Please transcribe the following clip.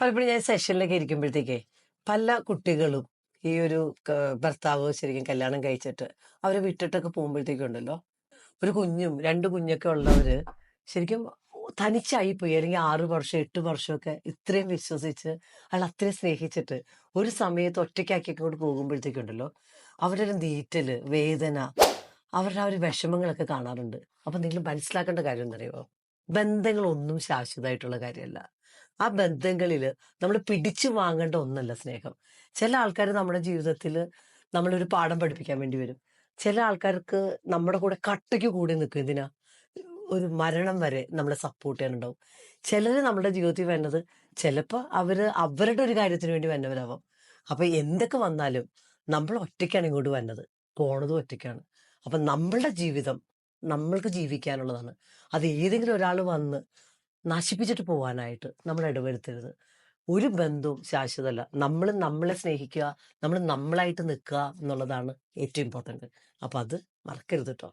പലപ്പോഴും ഞാൻ സെഷനിലൊക്കെ ഇരിക്കുമ്പോഴത്തേക്കേ പല കുട്ടികളും ഈ ഒരു ഭർത്താവ് ശരിക്കും കല്യാണം കഴിച്ചിട്ട് അവരെ വിട്ടിട്ടൊക്കെ പോകുമ്പോഴത്തേക്കുണ്ടല്ലോ ഒരു കുഞ്ഞും രണ്ട് കുഞ്ഞൊക്കെ ഉള്ളവര് ശരിക്കും തനിച്ചായി പോയി അല്ലെങ്കിൽ ആറു വർഷം എട്ട് വർഷമൊക്കെ ഇത്രയും വിശ്വസിച്ച് അയാൾ അത്രയും സ്നേഹിച്ചിട്ട് ഒരു സമയത്ത് ഒറ്റയ്ക്കാക്കി അങ്ങോട്ട് പോകുമ്പോഴത്തേക്കും ഉണ്ടല്ലോ. അവരുടെ ഒരു നീറ്റൽ വേദന അവരുടെ ഒരു വിഷമങ്ങളൊക്കെ കാണാറുണ്ട്. അപ്പൊ നിങ്ങൾ മനസ്സിലാക്കേണ്ട കാര്യം എന്തറിയോ ബന്ധങ്ങളൊന്നും ശാശ്വതമായിട്ടുള്ള കാര്യമല്ല. ആ ബന്ധങ്ങളിൽ നമ്മൾ പിടിച്ചു വാങ്ങേണ്ട ഒന്നല്ല സ്നേഹം. ചില ആൾക്കാർ നമ്മുടെ ജീവിതത്തിൽ നമ്മളൊരു പാഠം പഠിപ്പിക്കാൻ വേണ്ടി വരും. ചില ആൾക്കാർക്ക് നമ്മുടെ കൂടെ കട്ടയ്ക്ക് കൂടി നിൽക്കും ഇതിനാ ഒരു മരണം വരെ നമ്മളെ സപ്പോർട്ട് ചെയ്യാനുണ്ടാവും. ചിലര് നമ്മുടെ ജീവിതത്തിൽ വരുന്നത് ചിലപ്പോൾ അവർ അവരുടെ ഒരു കാര്യത്തിന് വേണ്ടി വന്നവരാവാം. അപ്പൊ എന്തൊക്കെ വന്നാലും നമ്മൾ ഒറ്റയ്ക്കാണ് ഇങ്ങോട്ട് വന്നത് പോണതും ഒറ്റയ്ക്കാണ്. അപ്പൊ നമ്മളുടെ ജീവിതം നമ്മൾക്ക് ജീവിക്കാനുള്ളതാണ്. അത് ഏതെങ്കിലും ഒരാൾ വന്ന് നശിപ്പിച്ചിട്ട് പോകാനായിട്ട് നമ്മൾ ഇടവരുത്തരുത്. ഒരു ബന്ധവും ശാശ്വതമല്ല. നമ്മൾ നമ്മളെ സ്നേഹിക്കുക നമ്മൾ നമ്മളായിട്ട് നിൽക്കുക എന്നുള്ളതാണ് ഏറ്റവും ഇമ്പോർട്ടന്റ് അപ്പോൾ അത് മറക്കരുത് കേട്ടോ